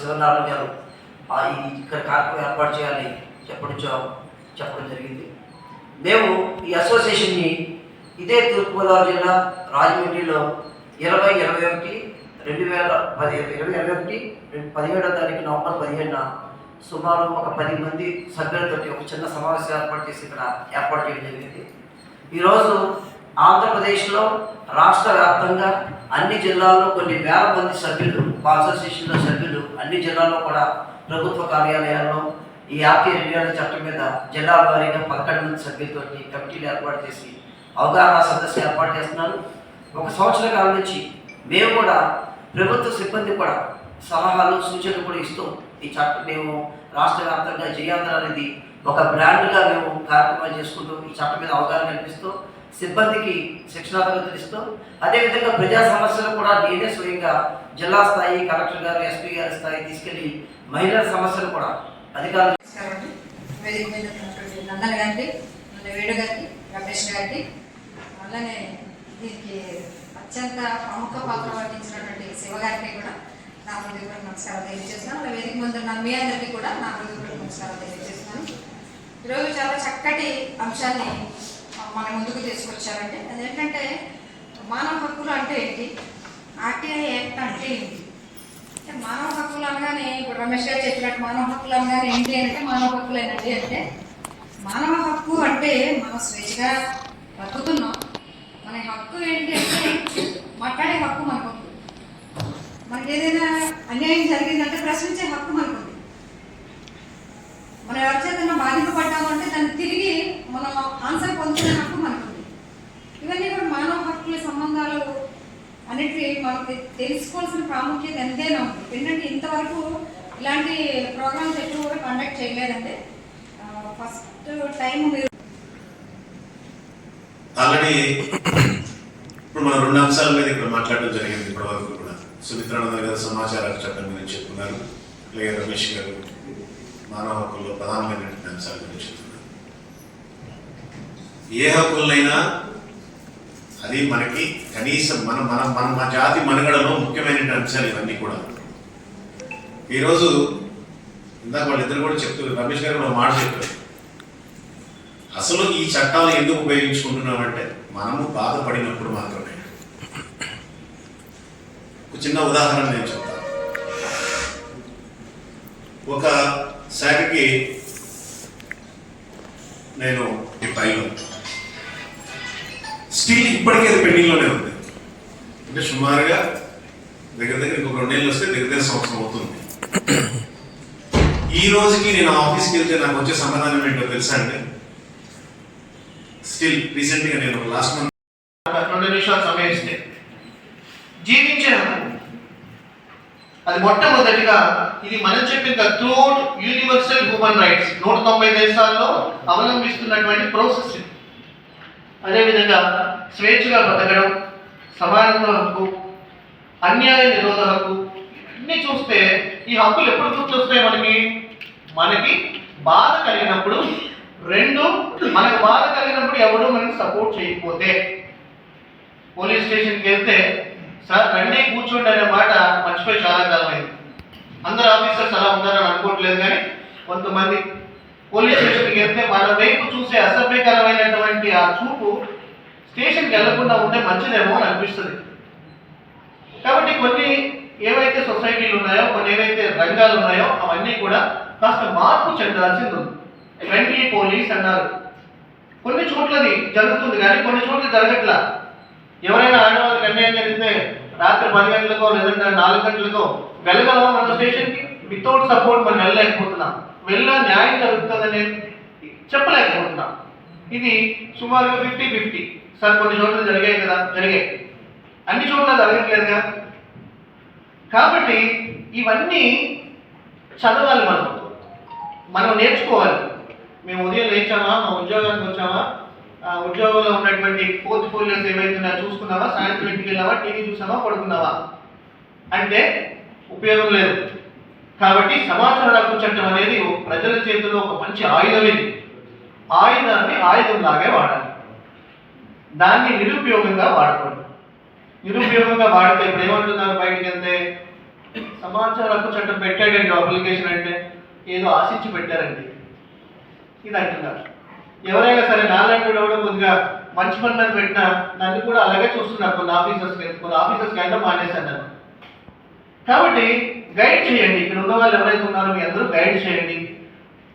శివనారాయణ గారు ఆ ఈ ఇక్కడ కార్యక్రమం ఏర్పాటు చేయాలని చెప్పడం చెప్పడం జరిగింది. మేము ఈ అసోసియేషన్ని ఇదే తూర్పుగోదావరి జిల్లా రాజమండ్రిలో ఇరవై ఇరవై ఒకటి రెండు వేల పది ఇరవై ఇరవై ఒకటి పదిహేడో తారీఖు నవంబర్ పదిహేడున సుమారు ఒక పది మంది సభ్యులతోటి ఒక చిన్న సమావేశం ఏర్పాటు చేసి ఇక్కడ ఏర్పాటు చేయడం జరిగింది. ఈరోజు ఆంధ్రప్రదేశ్లో రాష్ట్ర వ్యాప్తంగా అన్ని జిల్లాల్లో కొన్ని వేల మంది సభ్యులు మా అసోసియేషన్లో సభ్యులు అన్ని జిల్లాల్లో కూడా ప్రభుత్వ కార్యాలయాల్లో ఈ ఆర్టీ రెగ్యులర్ చట్టం మీద జిల్లాల వారీగా పదకొండు మంది సభ్యులతోటి కమిటీలు ఏర్పాటు చేసి అవగాహన సదస్సు ఏర్పాటు చేస్తున్నారు. ఒక సంవత్సర కాలం నుంచి మేము కూడా ప్రభుత్వ సిబ్బంది కూడా సలహాలు సూచనలు కూడా ఇస్తూ ఈ చట్టం మేము రాష్ట్ర వ్యాప్తంగా జయాంధ్ర అనేది ఒక బ్రాండ్గా మేము కార్యక్రమాలు చేసుకుంటూ ఈ చట్టం మీద అవగాహన కల్పిస్తూ సిబ్బందికి శిక్షణాతరగతులు ఇస్తూ అదేవిధంగా ప్రజా సమస్యలు కూడా నేనే స్వయంగా జిల్లా స్థాయి కలెక్టర్ గారు ఎస్పీ గారి స్థాయి తీసుకెళ్ళి మహిళల సమస్యలు కూడా అధికారులు వేదిక నందన్ గారికి వేణు గారికి రమేష్ గారికి అలానే దీనికి అత్యంత ప్రముఖ పాత్ర వహించినటువంటి శివ గారికి కూడా నా హృదయపూర్వక నమస్కారం తెలియజేస్తున్నాను. అలా వేదిక ముందు నా మీ అందరికీ కూడా నా హృదయపూర్వక నమస్కారం తెలియజేస్తున్నాను. ఈరోజు చాలా చక్కటి అంశాన్ని మన ముందుకు తీసుకొచ్చారంటే అదేంటంటే మానవ హక్కులు అంటే ఏంటి? ఆర్టీఐ యాక్ట్ అంటే ఏంటి? అంటే మానవ హక్కులు అనగానే ఇప్పుడు రమేష్ గారు చెప్పినట్టు మానవ హక్కులు అనగానే ఏంటి అంటే మానవ హక్కులు ఏంటంటే అంటే మానవ హక్కు అంటే మనం స్వేచ్ఛగా బతుకుతున్నాం మన హక్కు ఏంటి అంటే మాట్లాడే హక్కు మనకు ఉంది. మనకి ఏదైనా అన్యాయం జరిగిందంటే ప్రశ్నించే హక్కు మనకు ఉంది మనం ఎవరి చేతన్నా బాధింపబడ్డాము అంటే దాన్ని తిరిగి మనం ఆన్సర్ పొందుకునే హక్కు మనకు ఉంది ఇవన్నీ కూడా మానవ హక్కుల సంబంధాలు మాకు తెలుసుకోవాల్సిన ప్రాముఖ్యత ఎంతైనా ఉంది ఏంటంటే ఇంతవరకు ఇలాంటి ప్రోగ్రామ్స్ ఎక్కువ కండక్ట్ చేయలేదండి. ఫస్ట్ టైం మీరు ఆల్రెడీ ఇప్పుడు మనం రెండు అంశాల మీద ఇక్కడ మాట్లాడడం జరిగింది ఇప్పటివరకు కూడా. సుమిత్రానంద గారు సమాచార చట్టం గురించి చెప్తున్నారు అలాగే రమేష్ గారు మానవ హక్కుల్లో ప్రధానమైనటువంటి అంశాల గురించి చెప్తున్నారు ఏ హక్కులైనా అది మనకి కనీసం మన మన మన మా జాతి మనుగడలో ముఖ్యమైన అంశాలు ఇవన్నీ కూడా. ఈరోజు ఇందాక వాళ్ళిద్దరు కూడా చెప్తున్నారు రమేష్ గారు కూడా మాట చెప్పారు. అసలు ఈ చట్టాలు ఎందుకు ఉపయోగించుకుంటున్నామంటే మనము బాధపడినప్పుడు మాత్రమే. ఒక చిన్న ఉదాహరణ నేను చెప్తాను. ఒక శాఖకి నేను ఈ పైలట్ స్టిల్ ఇప్పటికీ అది పెండింగ్లోనే ఉంది. అంటే సుమారుగా దగ్గర దగ్గర ఇంకొక రెండేళ్ళు వస్తే దగ్గర దగ్గర సంవత్సరం అవుతుంది. ఈ రోజుకి నేను ఆఫీస్కి వెళ్తే నాకు వచ్చే సమాధానం ఏంటో తెలుసా అండి? స్టిల్ రీసెంట్గా నేను లాస్ట్ మంత్ రెండు నిమిషాలు సమయం ఇస్తే జీవించే హక్కు. అది మొట్టమొదటిగా ఇది మనం చెప్పిన త్రూఅవుట్ యూనివర్సల్ హ్యూమన్ రైట్స్ నూట తొంభై దేశాల్లో అవలంబిస్తున్నటువంటి ప్రాసెస్ అదేవిధంగా స్వేచ్ఛగా బతకడం సమానత్వ హక్కు అన్యాయ నిరోధ హక్కు ఇవన్నీ చూస్తే ఈ హక్కులు ఎప్పుడు గుర్తొస్తాయి మనకి? మనకి బాధ కలిగినప్పుడు రెండు మనకు బాధ కలిగినప్పుడు ఎవడు మనకి సపోర్ట్ చేయకపోతే. పోలీస్ స్టేషన్కి వెళ్తే సార్ రండి కూర్చోండి అనే మాట మర్చిపోయి చాలా కాలమైంది. అందరు ఆఫీసర్స్ అలా ఉన్నారని అనుకోవట్లేదు కానీ కొంతమంది పోలీస్ స్టేషన్కి వెళ్తే మన వైపు చూసే అసభ్యకరమైనటువంటి ఆ చూపు స్టేషన్కి వెళ్ళకుండా ఉంటే మంచిదేమో అని అనిపిస్తుంది. కాబట్టి కొన్ని ఏవైతే సొసైటీలు ఉన్నాయో కొన్ని ఏవైతే రంగాలు ఉన్నాయో అవన్నీ కూడా కాస్త మార్పు చెందాల్సింది ఉంది. ఫ్రెండ్లీ పోలీస్ అన్నారు. కొన్ని చోట్లది జరుగుతుంది కానీ కొన్ని చోట్ల జరగట్లా. ఎవరైనా ఆడవాళ్ళకి అన్యాయం జరిగితే రాత్రి పది గంటలకో లేదంటే నాలుగు గంటలకో వెళ్ళగలమా మన స్టేషన్కి? వితౌట్ సపోర్ట్ మనం వెళ్ళలేకపోతున్నాం. వెళ్ళా న్యాయం జరుగుతుందని చెప్పలేకపోతున్నాం. ఇది సుమారుగా ఫిఫ్టీ ఫిఫ్టీ సార్ కొన్ని చోట్ల జరిగాయి కదా జరిగాయి. అన్ని చోట్ల జరగట్లేదుగా కాబట్టి ఇవన్నీ చదవాలి మనం. మనం నేర్చుకోవాలి. మేము ఉదయం లేచామా? మా ఉద్యోగానికి వచ్చామా? ఆ ఉద్యోగంలో ఉన్నటువంటి పోర్ట్ఫోలియోస్ ఏమైతున్నా చూసుకున్నావా? సాయంత్రం ఇంటికి వెళ్ళావా? టీవీ చూసావా? పడుకున్నావా? అంటే ఉపయోగం లేదు. కాబట్టి సమాచార హక్కు చట్టం అనేది ప్రజల చేతిలో ఒక మంచి ఆయుధం ఇది. ఆయుధాన్ని ఆయుధంలాగే వాడాలి. దాన్ని నిరుపయోగంగా వాడకూడదు. నిరుపయోగంగా వాడితే ఇప్పుడు ఏమంటున్నారు బయటికి వెళ్తే సమాచార హక్కు చట్టం పెట్టాడండి అప్లికేషన్ అంటే ఏదో ఆశించి పెట్టారండి. ఇది అంటున్నారు. ఎవరైనా సరే నాలాంటి కూడా ముందుగా మంచి పని మీద పెట్టినా నన్ను కూడా అలాగే చూస్తున్నారు కొన్ని ఆఫీసర్స్ కొన్ని ఆఫీసర్స్కి వెళ్ళడం మానేశాను నన్ను కాబట్టి గైడ్ చేయండి. ఇక్కడ ఉన్న వాళ్ళు ఎవరైతే ఉన్నారో మీ అందరూ గైడ్ చేయండి.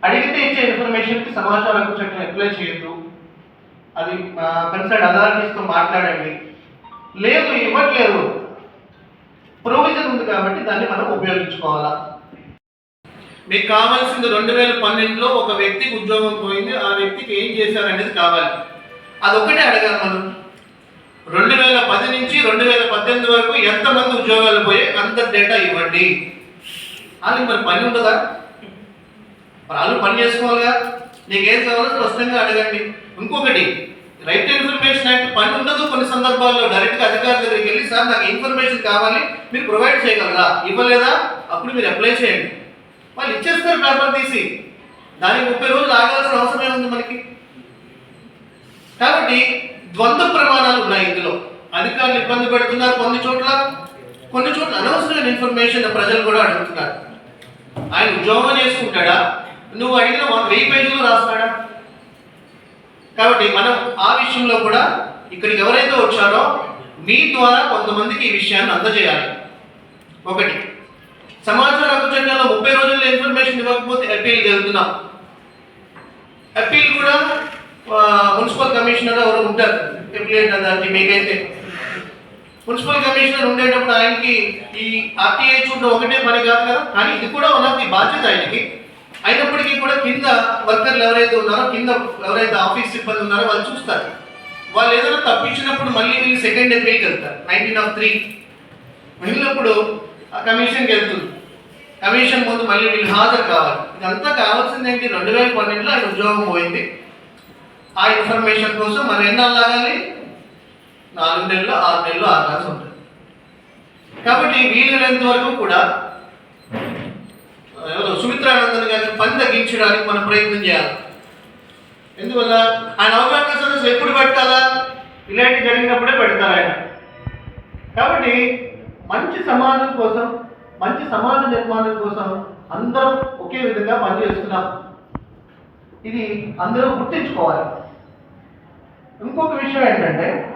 అడిగితే ఇచ్చే ఇన్ఫర్మేషన్కి సమాచారం హక్కు చట్టం అప్లై చేయొద్దు. అది కన్సర్న్ అథారిటీస్తో మాట్లాడండి. లేదు ఇవ్వట్లేదు. ప్రొవిజన్ ఉంది కాబట్టి దాన్ని మనం ఉపయోగించుకోవాలా. మీకు కావాల్సింది రెండు వేల పన్నెండులో ఒక వ్యక్తికి ఉద్యోగం పోయింది. ఆ వ్యక్తికి ఏం చేశారు అనేది కావాలి. అదొక్కటే అడగాలి మనం. రెండు వేల పది నుంచి రెండు వేల పద్దెనిమిది వరకు ఎంతమంది ఉద్యోగాలు పోయి అంత డేటా ఇవ్వండి. అది మరి పని ఉండదా? వాళ్ళు పని చేసుకోవాలిగా? నీకు ఏం కావాలో స్పష్టంగా అడగండి. ఇంకొకటి రైట్ ఇన్ఫర్మేషన్ యాక్ట్ పని ఉండదు కొన్ని సందర్భాల్లో. డైరెక్ట్గా అధికారి దగ్గరికి వెళ్ళి సార్ నాకు ఇన్ఫర్మేషన్ కావాలి మీరు ప్రొవైడ్ చేయగలరా? ఇవ్వలేదా? అప్పుడు మీరు అప్లై చేయండి. వాళ్ళు ఇచ్చేస్తారు పేపర్ తీసి. దానికి ముప్పై రోజులు ఆగాల్సిన అవసరం ఏముంది మనకి? కాబట్టి ద్వంద్వ ప్రమాణాలు ఉన్నాయి ఇందులో. అధికారులు ఇబ్బంది పెడుతున్నారు కొన్ని చోట్ల. కొన్ని చోట్ల అనవసరమైన ఇన్ఫర్మేషన్ ప్రజలు కూడా అడుగుతున్నారు. ఆయన ఉద్యోగం చేసుకుంటాడా? నువ్వు అడిగిన వన్ వెయ్యి పేజీలు రాస్తాడా కాబట్టి మనం ఆ విషయంలో కూడా ఇక్కడికి ఎవరైతే వచ్చారో మీ ద్వారా కొంతమందికి ఈ విషయాన్ని అందజేయాలి. ఒకటి సమాచార హక్కు చట్టంలో ముప్పై రోజుల్లో ఇన్ఫర్మేషన్ ఇవ్వకపోతే అప్పీల్ జరుగుతున్నాం. అప్పీల్ కూడా మున్సిపల్ కమిషనర్ ఎవరు ఉంటారు. అప్లికేట్ దానికి మీకైతే. మున్సిపల్ కమిషనర్ ఉండేటప్పుడు ఆయనకి ఈ ఆర్టీఐ చూడడం ఒకటే పని కాదు కదా. కానీ ఇది కూడా వన్ ఆఫ్ ది బాధ్యత ఆయనకి. అయినప్పుడు కింద వర్కర్లు ఎవరైతే ఉన్నారో కింద ఎవరైతే ఆఫీస్ సిబ్బంది ఉన్నారో వాళ్ళు చూస్తారు. వాళ్ళు ఏదైనా తప్పించినప్పుడు మళ్ళీ వీళ్ళు సెకండ్ అప్పీల్కి వెళ్తారు. నైన్టీన్ ఆఫ్ త్రీ వెళ్ళినప్పుడు ఆ కమిషన్కి వెళ్తుంది. కమిషన్ ముందు మళ్ళీ వీళ్ళు హాజరు కావాలి. ఇదంతా కావాల్సింది ఏంటి? రెండు వేల పన్నెండులో ఆయన ఉద్యోగం పోయింది. ఆ ఇన్ఫర్మేషన్ కోసం మనం ఎన్నాళ్ళు లాగాలి? నాలుగు నెలలు ఆరు నెలలు ఆగాల్సి ఉంటుంది. కాబట్టి వీలైనంత వరకు కూడా సుమిత్రానందన్ పని తగ్గించడానికి మనం ప్రయత్నం చేయాలి. ఎందువల్ల? ఆయన అవగాహన సదస్సు ఎప్పుడు పెట్టాలా? ఇలాంటి జరిగినప్పుడే పెడతారు ఆయన. కాబట్టి మంచి సమాజం కోసం మంచి సమాజ నిర్మాణం కోసం అందరం ఒకే విధంగా పనిచేస్తున్నాం. ఇది అందరూ గుర్తించుకోవాలి. ఇంకొక విషయం ఏంటంటే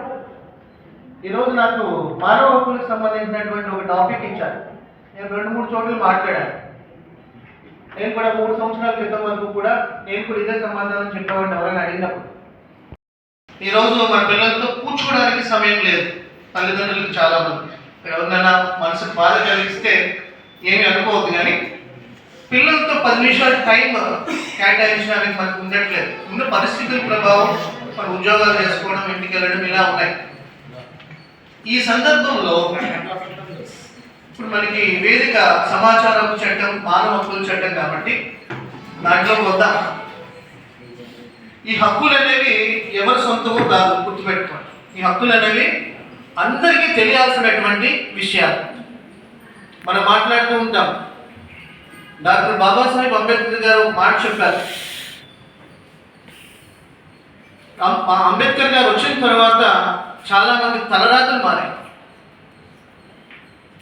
ఈరోజు నాకు మానవ హక్కులకు సంబంధించినటువంటి ఒక టాపిక్ ఇచ్చారు. నేను రెండు మూడు చోట్ల మాట్లాడాను. నేను కూడా మూడు సంవత్సరాల క్రితం వరకు కూడా నేను కూడా ఇదే సమాధానం చెప్పేవాడిని ఎవరైనా అడిగినప్పుడు. ఈరోజు మన పిల్లలతో కూర్చోడానికి సమయం లేదు. తల్లిదండ్రులకు చాలా మంది. ఎవరినైనా మనసు బాధ కలిగిస్తే ఏమి అనుకోవద్దు కానీ పిల్లలతో పది నిమిషాలు టైం కేటాయించడానికి మనకు ఉండట్లేదు. ఉన్న పరిస్థితుల ప్రభావం మన ఉద్యోగాలు చేసుకోవడం ఇంటికి వెళ్ళడం ఇలా ఉన్నాయి. ఈ సందర్భంలో ఇప్పుడు మనకి వేదిక సమాచారం చట్టం మానవ హక్కుల చట్టం కాబట్టి దాంట్లో వద్దా ఈ హక్కులు అనేవి ఎవరి సొంతమో కాదు గుర్తుపెట్టుకోండి. ఈ హక్కులు అనేవి అందరికీ తెలియాల్సినటువంటి విషయాలు. మనం మాట్లాడుతూ ఉంటాం. డాక్టర్ బాబాసాహెబ్ అంబేద్కర్ గారు ఒక మాట చెప్పారు. అంబేద్కర్ గారు వచ్చిన తర్వాత చాలామంది తలరాతలు మారాయి.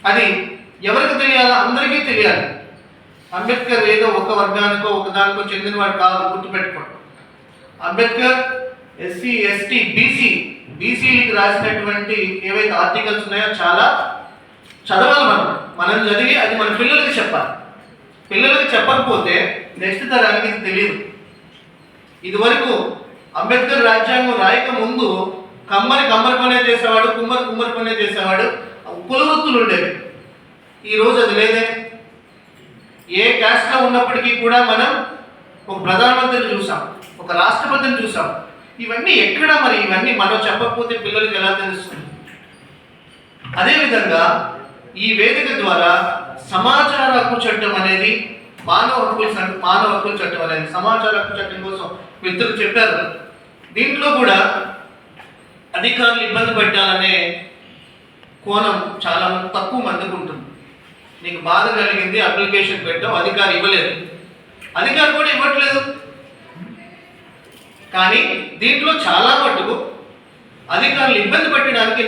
అది ఎవరికి తెలియాలో అందరికీ తెలియాలి. అంబేద్కర్ ఏదో ఒక వర్గానికో ఒక దానికో చెందినవాడు కాదు గుర్తుపెట్టుకోండి. అంబేద్కర్ ఎస్సీ ఎస్టీ బీసీ బీసీలకు రాసినటువంటి ఏవైతే ఆర్టికల్స్ ఉన్నాయో చాలా చదవాలి మనం. మనం చదివి అది మన పిల్లలకి చెప్పాలి. పిల్లలకి చెప్పకపోతే నెక్స్ట్ తరానికి తెలియదు. ఇదివరకు అంబేద్కర్ రాజ్యాంగం రాయక ముందు కమ్మరి కమ్మరి పనే చేసేవాడు కుమ్మరి కుమ్మరి పనే చేసేవాడు కులవృత్తులు ఉండేవి. ఈ అది లేదే. ఏ క్యాస్ట్లో ఉన్నప్పటికీ కూడా మనం ఒక ప్రధానమంత్రిని చూసాం ఒక రాష్ట్రపతిని చూసాం. ఇవన్నీ ఎక్కడ మరి? ఇవన్నీ మనం చెప్పకపోతే పిల్లలకి ఎలా తెలుస్తుంది? అదేవిధంగా ఈ వేదిక ద్వారా సమాచార హక్కు చట్టం అనేది మానవ హక్కుల చట్టం మానవ హక్కుల చట్టం అనేది సమాచార హక్కు చట్టం కోసం మిత్రులు చెప్పారు. దీంట్లో కూడా అధికారులు ఇబ్బంది పెట్టాలనే కోణం చాలా తక్కువ మందికి ఉంటుంది. నీకు బాధ కలిగింది అప్లికేషన్ పెట్టావు అధికారి ఇవ్వలేదు. అధికారి కూడా ఇవ్వట్లేదు. కానీ దీంట్లో చాలా మటుకు అధికారులు ఇబ్బంది పెట్టడానికి